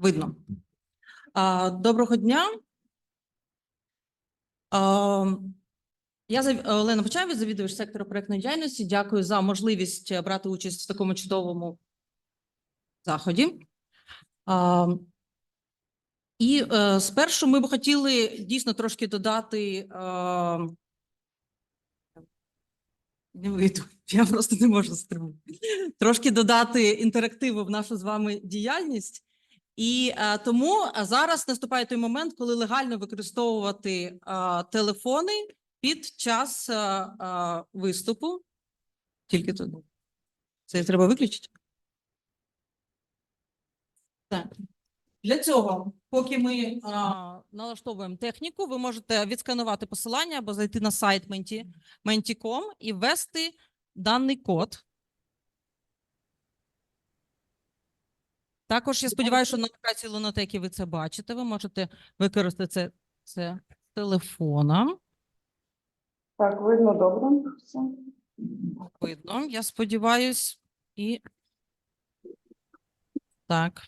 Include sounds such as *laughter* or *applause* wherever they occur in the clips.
Видно. Доброго дня. Я Олена Почаєва, завідувач сектору проектної діяльності. Дякую за можливість е, брати участь в такому чудовому заході. І е, спершу ми б хотіли дійсно трошки додати. е, Не вийду, *laughs* я просто не можу стримати. Трошки додати інтерактиву в нашу з вами діяльність. І е, тому е, зараз наступає той момент, коли легально використовувати е, телефони під час е, е, виступу. Тільки тут. Це треба виключити. Так. Для цього, поки ми а, налаштовуємо техніку, ви можете відсканувати посилання або зайти на сайт Menti, Menti.com і ввести даний код. Також я сподіваюся, що на локації Лунотеки ви це бачите. Ви можете використати це, це з телефона. Так, видно добре. Все. Видно, я сподіваюсь. І так,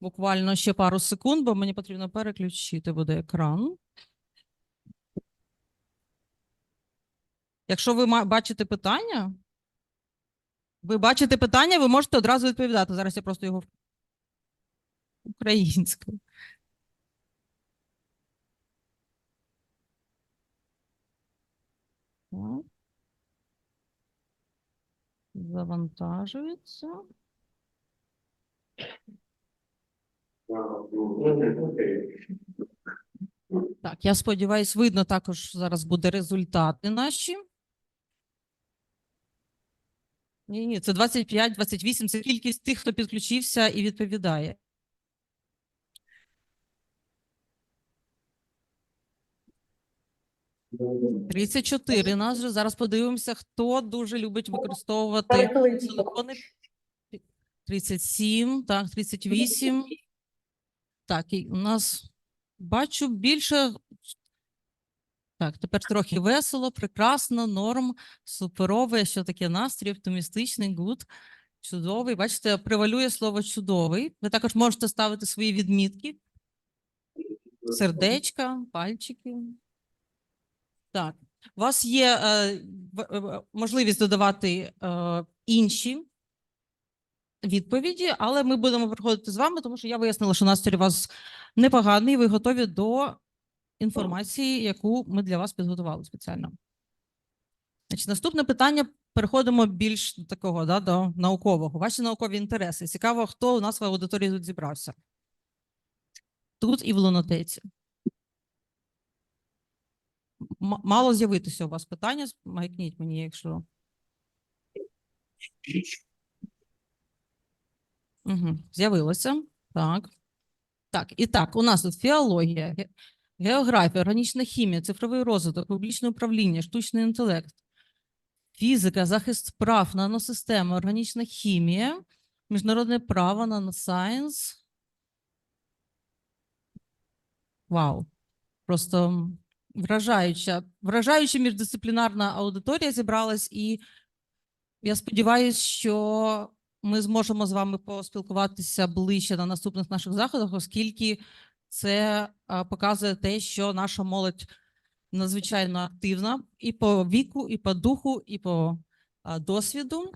буквально ще пару секунд, бо мені потрібно переключити буде екран. Якщо ви бачите питання, ви бачите питання, ви можете одразу відповідати. Зараз я просто його українською. Завантажується. Так, я сподіваюсь, видно також зараз буде результати наші. Ні, ні, це 25, 28, це кількість тих, хто підключився і відповідає. Тридцять чотири. Нас же зараз подивимося, хто дуже любить використовувати телефони. 37, так, 38. Так, і у нас бачу більше. Так, тепер трохи весело, прекрасно, норм, суперове, що таке настрій, оптимістичний, гуд, чудовий. Бачите, превалює слово чудовий. Ви також можете ставити свої відмітки, сердечка, пальчики. Так, у вас є е, в- можливість додавати е, інші відповіді, але ми будемо проходити з вами, тому що я вияснила, що настрій у вас непоганий, ви готові до інформації, яку ми для вас підготували спеціально. Значить, наступне питання. Переходимо більш до такого да, до наукового. Ваші наукові інтереси. Цікаво, хто у нас в аудиторії тут зібрався. Тут і в лунотеці. Мало з'явитися у вас питання. Маякніть мені, якщо. Угу. З'явилося. Так. Так, і так, у нас тут фіологія, географія, органічна хімія, цифровий розвиток, публічне управління, штучний інтелект, фізика, захист прав, наносистеми, органічна хімія, міжнародне право, наносайенс. Вау. Просто вражаюча, вражаюча міждисциплінарна аудиторія зібралась, і я сподіваюся, що ми зможемо з вами поспілкуватися ближче на наступних наших заходах, оскільки це показує те, що наша молодь надзвичайно активна і по віку, і по духу, і по досвіду.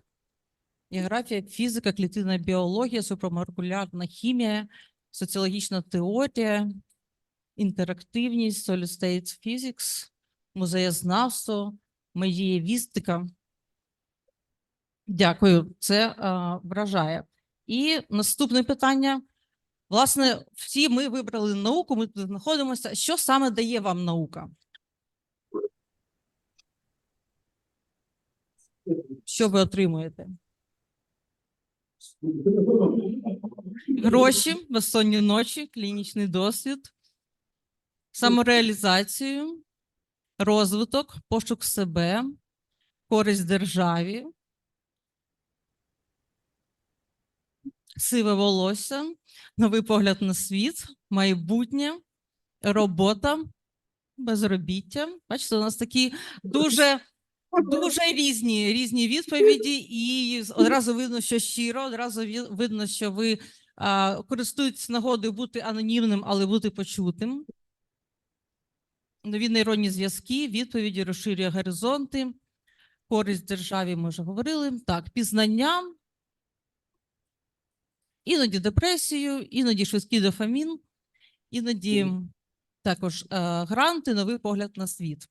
Географія, фізика, клітинна біологія, супрамолекулярна хімія, соціологічна теорія, інтерактивність, solid state physics, музеєзнавство, медієвістика. Дякую, це е, вражає. І наступне питання. Власне, всі ми вибрали науку, ми тут знаходимося. Що саме дає вам наука? Що ви отримуєте? Гроші, безсонні ночі, клінічний досвід, самореалізацію, розвиток, пошук себе, користь державі, сиве волосся, новий погляд на світ, майбутнє, робота, безробіття. Бачите, у нас такі дуже, дуже різні, різні відповіді, і одразу видно, що щиро, одразу видно, що ви а, користуються нагодою бути анонімним, але бути почутим. Нові нейронні зв'язки, відповіді розширює горизонти, користь державі, ми вже говорили. Так, пізнання, іноді депресію, іноді швидкий дофамін, іноді також е, гранти, новий погляд на світ.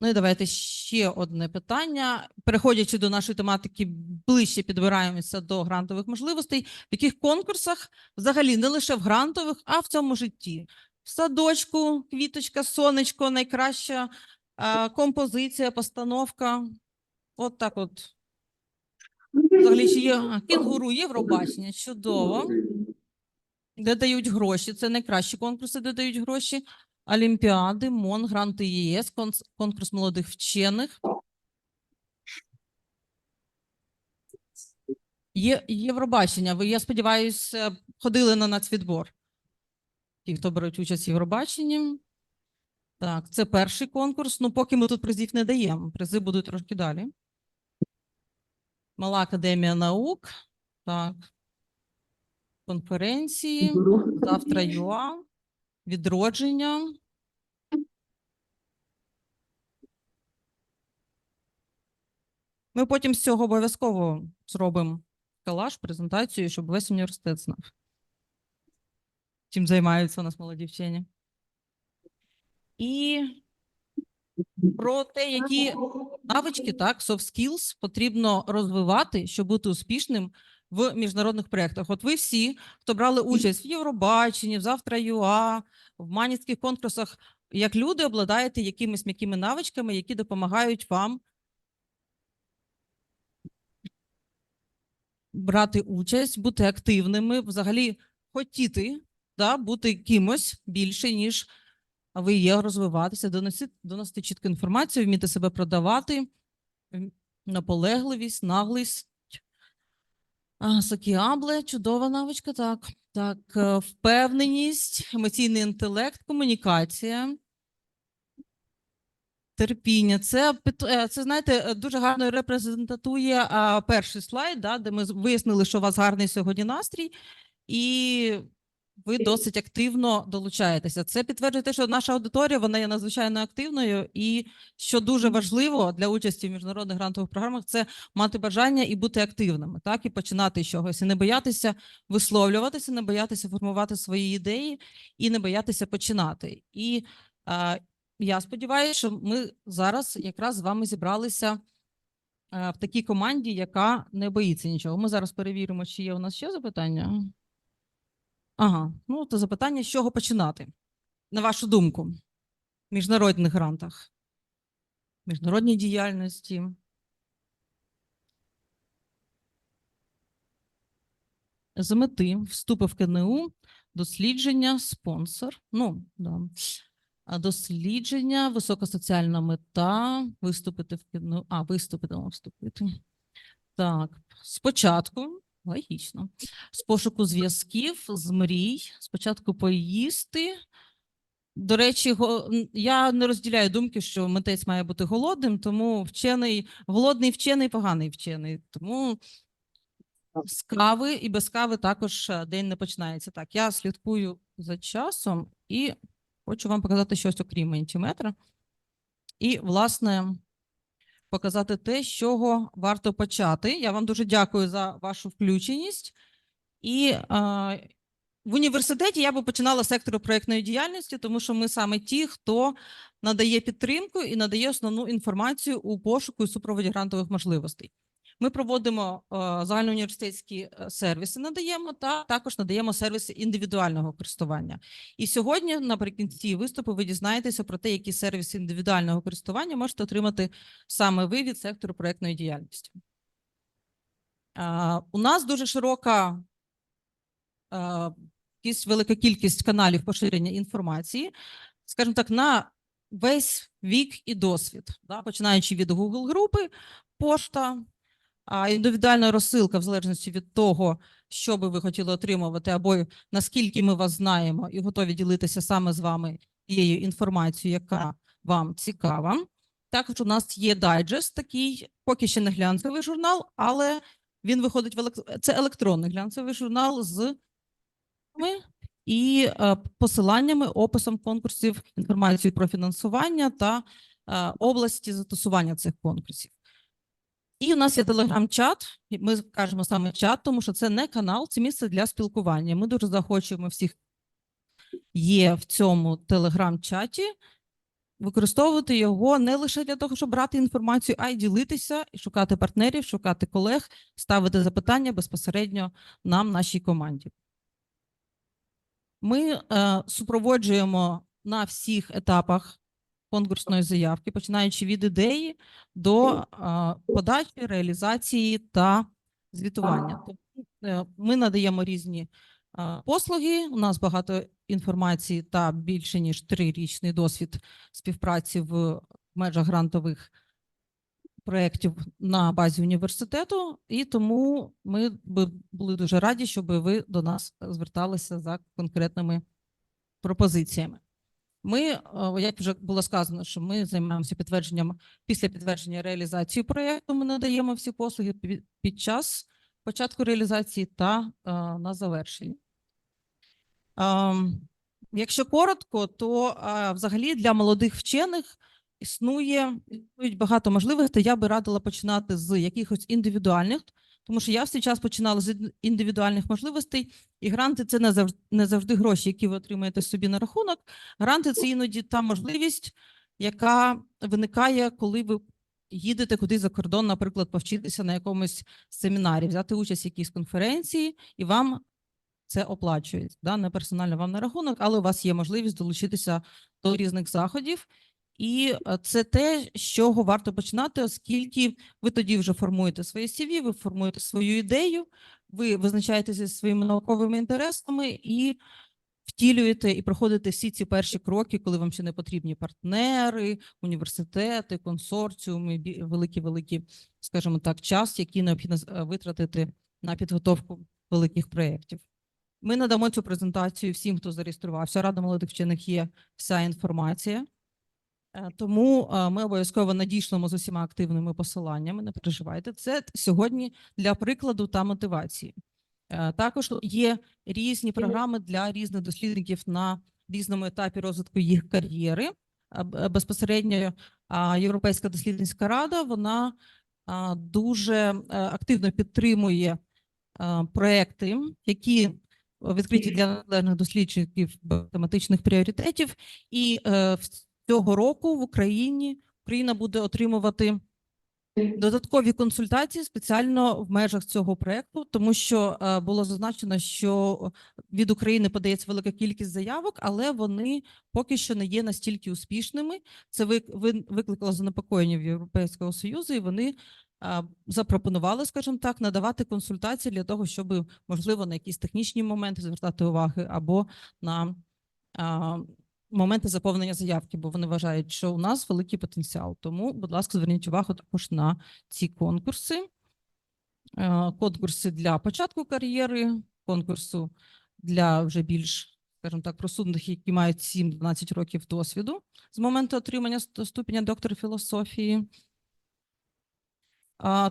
Ну і давайте ще одне питання. Переходячи до нашої тематики, ближче підбираємося до грантових можливостей. В яких конкурсах взагалі не лише в грантових, а в цьому житті? Садочку, квіточка, сонечко, найкраща е, композиція, постановка. От так от. Взагалі, є кінгуру, Євробачення. Чудово. Де дають гроші. Це найкращі конкурси, де дають гроші. Олімпіади, МОН, гранти ЄС, конкурс молодих вчених. Євробачення. Ви, я сподіваюся, ходили на нацвідбор. Ті, хто беруть участь в Євробаченні. Так, це перший конкурс. Ну, поки ми тут призів не даємо. Призи будуть трошки далі. Мала академія наук. Так. Конференції. Завтра ЮА. Відродження. Ми потім з цього обов'язково зробимо колаж, презентацію, щоб весь університет знав. Чим займаються у нас молоді вчені. І про те, які навички, так, soft skills потрібно розвивати, щоб бути успішним в міжнародних проєктах. От ви всі, хто брали участь в Євробаченні, в Завтра ЮА, в манівських конкурсах, як люди обладаєте якимись м'якими навичками, які допомагають вам брати участь, бути активними, взагалі хотіти да, бути кимось більше, ніж ви є, розвиватися, доносити, доносити чітку інформацію, вміти себе продавати, наполегливість, наглість. Сокіабле, чудова навичка, так. Так, е, впевненість, емоційний інтелект, комунікація. Терпіння. Це, е, це знаєте, е, дуже гарно репрезентує перший слайд, да, де ми вияснили, що у вас гарний сьогодні настрій, і ви досить активно долучаєтеся. Це підтверджує те, що наша аудиторія вона є надзвичайно активною, і що дуже важливо для участі в міжнародних грантових програмах, це мати бажання і бути активними, так і починати з чогось, і не боятися висловлюватися, не боятися формувати свої ідеї, і не боятися починати. І е, я сподіваюся, що ми зараз якраз з вами зібралися в такій команді, яка не боїться нічого. Ми зараз перевіримо, чи є у нас ще запитання. Ага, ну то запитання, з чого починати, на вашу думку, в міжнародних грантах, міжнародній діяльності. З мети вступи в КНУ, дослідження, спонсор. Ну, да. Дослідження, висока соціальна мета, виступити в КНУ. А, виступити, вступити. Так, спочатку, логічно, з пошуку зв'язків, з мрій, спочатку поїсти. До речі, я не розділяю думки, що митець має бути голодним, тому вчений, голодний вчений, поганий вчений. Тому з кави і без кави також е, день не починається. Так, я слідкую за часом і хочу вам показати щось окрім ментіметра. І, власне, показати те, з чого варто почати. Я вам дуже дякую за вашу включеність. І е, в університеті я би починала з сектору проєктної діяльності, тому що ми саме ті, хто надає підтримку і надає основну інформацію у пошуку і супроводі грантових можливостей. Ми проводимо е, загальноуніверситетські е, сервіси, надаємо та також надаємо сервіси індивідуального користування. І сьогодні, наприкінці виступу, ви дізнаєтеся про те, які сервіси індивідуального користування можете отримати саме ви від сектору проєктної діяльності. Е, У нас дуже широка велика кількість каналів поширення інформації, скажімо так, на весь вік і досвід, да, починаючи від Google групи, пошта, а індивідуальна розсилка в залежності від того, що би ви хотіли отримувати, або наскільки ми вас знаємо і готові ділитися саме з вами тією інформацією, яка вам цікава. Також у нас є дайджест, такий, поки ще не глянцевий журнал, але Він виходить в елек... це електронний глянцевий журнал з і е, посиланнями, описом конкурсів, інформацією про фінансування та е, області застосування цих конкурсів. І у нас є телеграм-чат. Ми кажемо саме чат, тому що це не канал, це місце для спілкування. Ми дуже захочуємо всіх є в цьому телеграм-чаті. Використовувати його не лише для того, щоб брати інформацію, а й ділитися, шукати партнерів, шукати колег, ставити запитання безпосередньо нам, нашій команді. Ми е, супроводжуємо на всіх етапах конкурсної заявки, починаючи від ідеї до подачі, реалізації та звітування. Тобто, е, ми надаємо різні послуги. У нас багато інформації та більше ніж трирічний досвід співпраці в межах грантових проєктів на базі університету, і тому ми були дуже раді, щоб ви до нас зверталися за конкретними пропозиціями. Ми, е, як вже було сказано, що ми займаємося підтвердженням після підтвердження реалізації проєкту. Ми надаємо всі послуги під- час початку реалізації та е, на завершенні. Ем, Якщо коротко, то е, взагалі для молодих вчених існує багато можливостей. Я би радила починати з якихось індивідуальних, тому що я в свій час починала з індивідуальних можливостей, і гранти це не завжди, не завжди гроші, які ви отримаєте собі на рахунок. Гранти це іноді та можливість, яка виникає, коли ви їдете кудись за кордон, наприклад, повчитися на якомусь семінарі, взяти участь в якійсь конференції, і вам це оплачується, да? не персонально вам на рахунок, але у вас є можливість долучитися до різних заходів. І е, це те, з чого варто починати, оскільки ви тоді вже формуєте своє CV, ви формуєте свою ідею, ви визначаєтеся зі своїми науковими інтересами і втілюєте і проходите всі ці перші кроки, коли вам ще не потрібні партнери, університети, консорціуми, бі- великі-великі, скажімо так, час, який необхідно е, витратити на підготовку великих проєктів. Ми надамо цю презентацію всім, хто зареєструвався. Рада молодих вчених є вся інформація. Е, Тому е, ми обов'язково надійшлемо з усіма активними посиланнями. Не переживайте. Це сьогодні для прикладу та мотивації. Е, Також є різні програми для різних дослідників на різному етапі розвитку їх кар'єри. Безпосередньо Європейська дослідницька рада вона дуже активно підтримує проекти, які відкриті для незалежних досліджників тематичних пріоритетів. І в- цього року в Україні Україна буде отримувати додаткові консультації спеціально в межах цього проекту, тому що е, було зазначено, що від України подається велика кількість заявок, але вони поки що не є настільки успішними. Це ви- ви- викликало занепокоєння в Європейського Союзу, і вони е, запропонували, скажімо так, надавати консультації для того, щоб можливо на якісь технічні моменти звертати уваги або на а, моменти заповнення заявки, бо вони вважають, що у нас великий потенціал. Тому, будь ласка, зверніть увагу також на ці конкурси. Е, Конкурси для початку кар'єри, конкурсу для вже більш, скажімо так, просунутих, які мають 7-12 років досвіду з моменту отримання ступеня доктора філософії.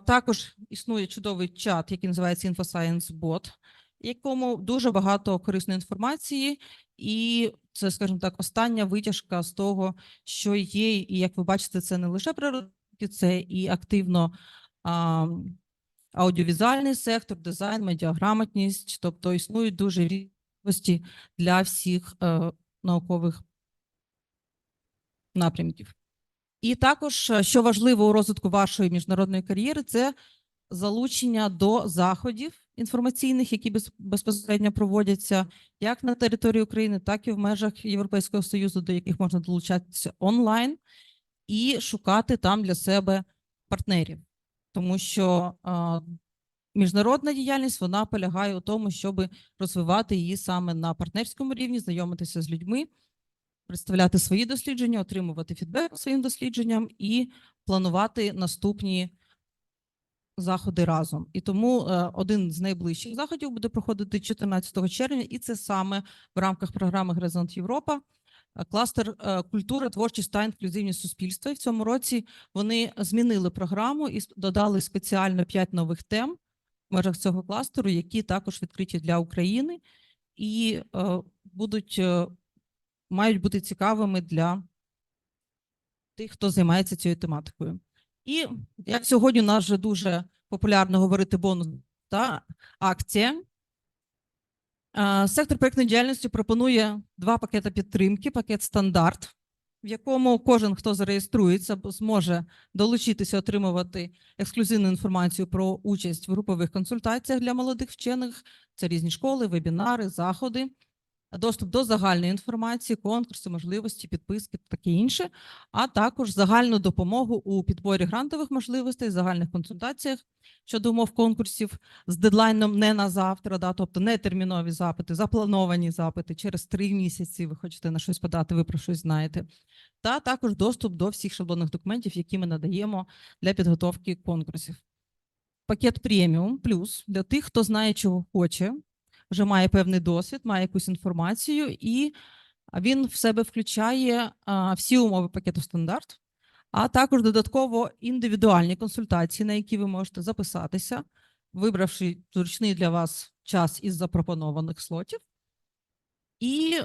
Також існує чудовий чат, який називається InfoScience Bot, якому дуже багато корисної інформації, і це, скажімо так, остання витяжка з того, що є, і як ви бачите, це не лише природки, це і активно а, аудіовізуальний сектор, дизайн, медіаграмотність, тобто існують дуже різні можливості для всіх е, наукових напрямків. І також, е, що важливо у розвитку вашої міжнародної кар'єри, це залучення до заходів інформаційних, які без- безпосередньо проводяться як на території України, так і в межах Європейського Союзу, до яких можна долучатися онлайн, і шукати там для себе партнерів. Тому що а, міжнародна діяльність вона полягає у тому, щоб розвивати її саме на партнерському рівні, знайомитися з людьми, представляти свої дослідження, отримувати фідбек своїм дослідженням і планувати наступні заходи разом. І тому е, один з найближчих заходів буде проходити 14 червня, і це саме в рамках програми Горизонт Європа. е, Кластер е, культура, творчість та інклюзивність суспільства. І в цьому році вони змінили програму і додали спеціально 5 нових тем. в межах цього кластеру, які також відкриті для України і будуть, мають бути цікавими для тих, хто займається цією тематикою. І як сьогодні у нас вже дуже популярно говорити бонус та акція. Сектор проєктної діяльності пропонує два пакети підтримки: пакет стандарт, в якому кожен, хто зареєструється, зможе долучитися, отримувати ексклюзивну інформацію про участь в групових консультаціях для молодих вчених. Це різні школи, вебінари, заходи, доступ до загальної інформації, конкурси, можливості, підписки та таке інше, а також загальну допомогу у підборі грантових можливостей, загальних консультаціях щодо умов конкурсів з дедлайном не на завтра, да, тобто не термінові запити, заплановані запити через три місяці. Ви хочете на щось подати, ви про щось знаєте. Та також доступ до всіх шаблонних документів, які ми надаємо для підготовки конкурсів. Пакет преміум плюс для тих, хто знає, чого хоче, вже має певний досвід, має якусь інформацію, і він в себе включає всі умови пакету стандарт, а також додатково індивідуальні консультації, на які ви можете записатися, вибравши зручний для вас час із запропонованих слотів. І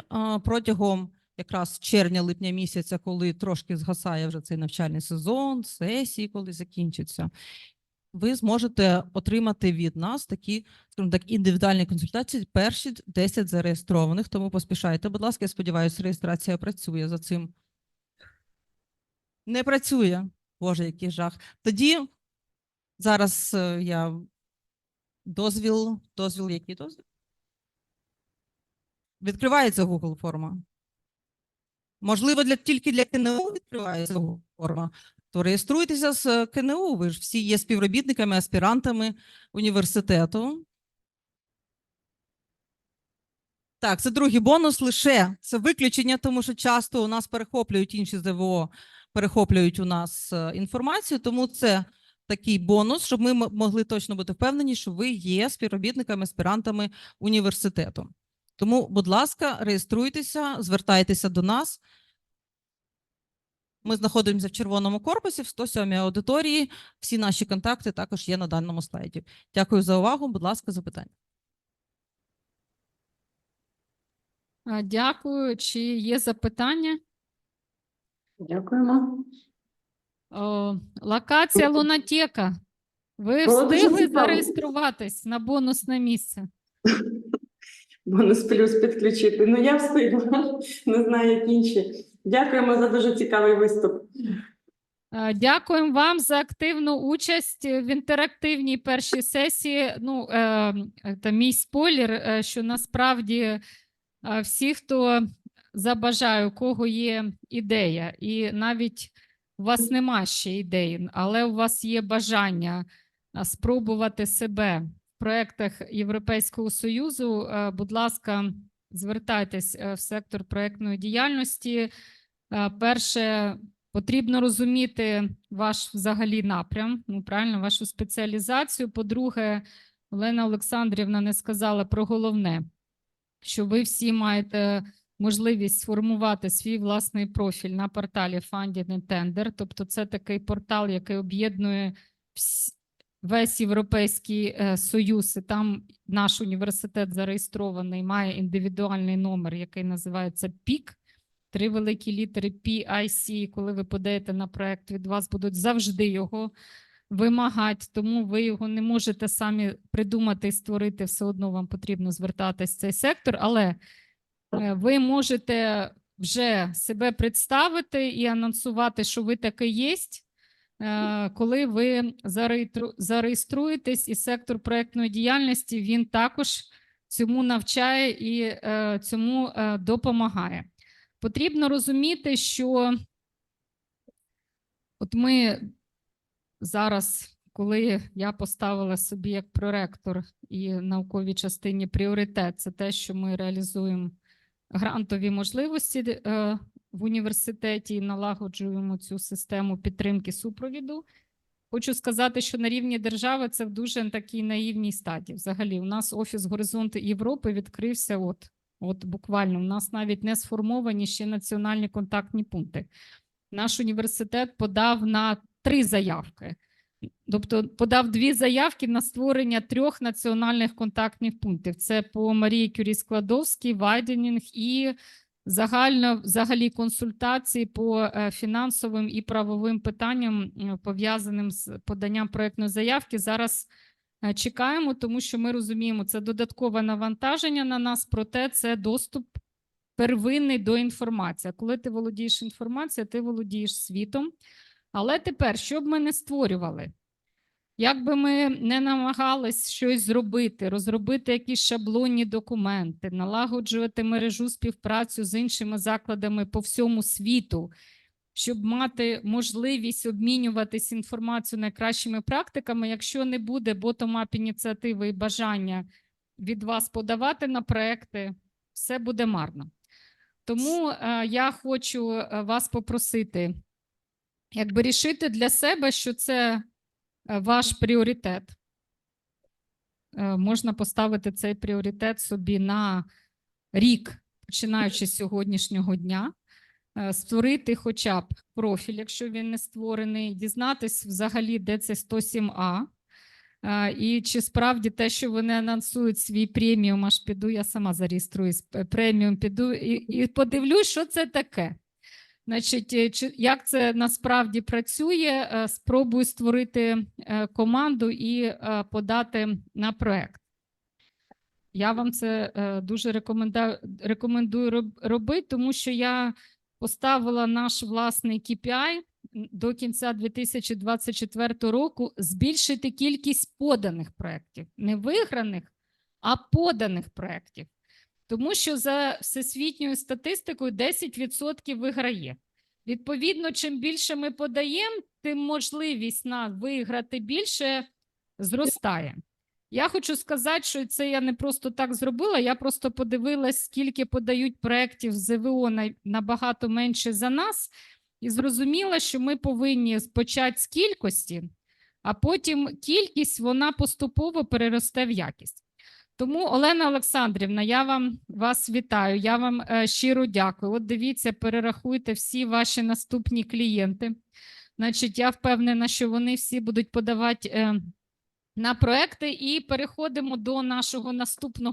протягом якраз червня-липня місяця, коли трошки згасає вже цей навчальний сезон, сесії, коли закінчаться, ви зможете отримати від нас такі, скажімо так, індивідуальні консультації, перші 10 зареєстрованих, тому поспішайте. Будь ласка, я сподіваюся, реєстрація працює за цим. Не працює. Боже, який жах. Тоді зараз е, я дозвіл, дозвіл, який дозвіл? Відкривається Google форма. Можливо, для, тільки для КНУ відкривається форма. То реєструйтеся з е, КНУ, ви ж всі є співробітниками, аспірантами університету. Так, це другий бонус лише це виключення, тому що часто у нас перехоплюють інші ЗВО, перехоплюють у нас е, інформацію, тому це такий бонус, щоб ми могли точно бути впевнені, що ви є співробітниками, аспірантами університету. Тому, будь ласка, реєструйтеся, звертайтеся до нас. Ми знаходимося в червоному корпусі в 107 аудиторії. Всі наші контакти також є на даному слайді. Дякую за увагу. Будь ласка, запитання. Дякую. Чи є запитання? Дякуємо. О, локація Лунатека. Ви встигли зареєструватись на бонусне місце? *laughs* Бонус плюс підключити. Ну, я встигла. Не знаю, як інші. Дякуємо за дуже цікавий виступ. Е, Дякуємо вам за активну участь в інтерактивній першій сесії. Ну, е, е, мій спойлер, е, що насправді всі, хто забажає, у кого є ідея, і навіть у вас нема ще ідеї, але у вас є бажання спробувати себе в проєктах Європейського Союзу, е, будь ласка, звертайтесь е, в сектор проєктної діяльності. Е, Перше, Потрібно розуміти ваш взагалі напрям, ну правильно, вашу спеціалізацію. По-друге, Олена Олександрівна не сказала про головне, що ви всі маєте можливість сформувати свій власний профіль на порталі Funding Tender. Тобто, це такий портал, який об'єднує весь Європейський е, Союз. І там наш університет зареєстрований, має індивідуальний номер, який називається ПІК. Три великі літери PIC, коли ви подаєте на проект, від вас будуть завжди його вимагати, тому ви його не можете самі придумати і створити, все одно вам потрібно звертатись в цей сектор, але е, ви можете вже себе представити і анонсувати, що ви таки є, е, коли ви зареєструєтесь, і сектор проектної діяльності він також цьому навчає і е, цьому е, допомагає. Потрібно розуміти, що от ми зараз, коли я поставила собі як проректор і науковій частині пріоритет, це те, що ми реалізуємо грантові можливості е, в університеті і налагоджуємо цю систему підтримки супровіду. Хочу сказати, що на рівні держави це в дуже такій наївній стадії. Взагалі, у нас офіс Горизонт Європи відкрився от От буквально у нас навіть не сформовані ще національні контактні пункти. Наш університет подав на три заявки. тобто подав дві заявки на створення трьох національних контактних пунктів. Це по Марії Кюрі Складовській, Вайденінг і загально взагалі консультації по е, фінансовим і правовим питанням, пов'язаним з поданням проектної заявки. Зараз е, чекаємо, тому що ми розуміємо, це додаткове навантаження на нас, проте це доступ первинний до інформації. Коли ти володієш інформацією, ти володієш світом. Але тепер, що б ми не створювали, як би ми не намагались щось зробити, розробити якісь шаблонні документи, налагоджувати мережу співпрацю з іншими закладами по всьому світу, щоб мати можливість обмінюватись інформацією найкращими практиками, якщо не буде ботом-ап ініціативи і бажання від вас подавати на проекти, все буде марно. Тому е, я хочу е, вас попросити, якби рішити для себе, що це ваш пріоритет. Е, Можна поставити цей пріоритет собі на рік, починаючи з сьогоднішнього дня, Е, створити хоча б профіль, якщо він не створений, дізнатись взагалі, де це 107А. Е, І чи справді те, що вони анонсують свій преміум, аж піду, я сама зареєструюсь преміум, піду і, і подивлюсь, що це таке. Значить, е, чи, як це насправді працює, е, спробую створити е, команду і подати на проект. Я вам це дуже рекомендую, рекомендую робити, тому що я поставила наш власний KPI до кінця 2024 року збільшити кількість поданих проєктів, не виграних, а поданих проєктів. Тому що за всесвітньою статистикою 10% виграє. Відповідно, чим більше ми подаємо, тим можливість на виграти більше зростає. Я хочу сказати, що це я не просто так зробила. Я просто подивилась, скільки подають проєктів ЗВО набагато менше за нас, і зрозуміла, що ми повинні почати з кількості, а потім кількість вона поступово переросте в якість. Тому, Олена Олександрівна, я вам вас вітаю. Я вам е, щиро дякую. От дивіться, перерахуйте всі ваші наступні клієнти. Значить, я впевнена, що вони всі будуть подавати е, на проекти, і переходимо до нашого наступного.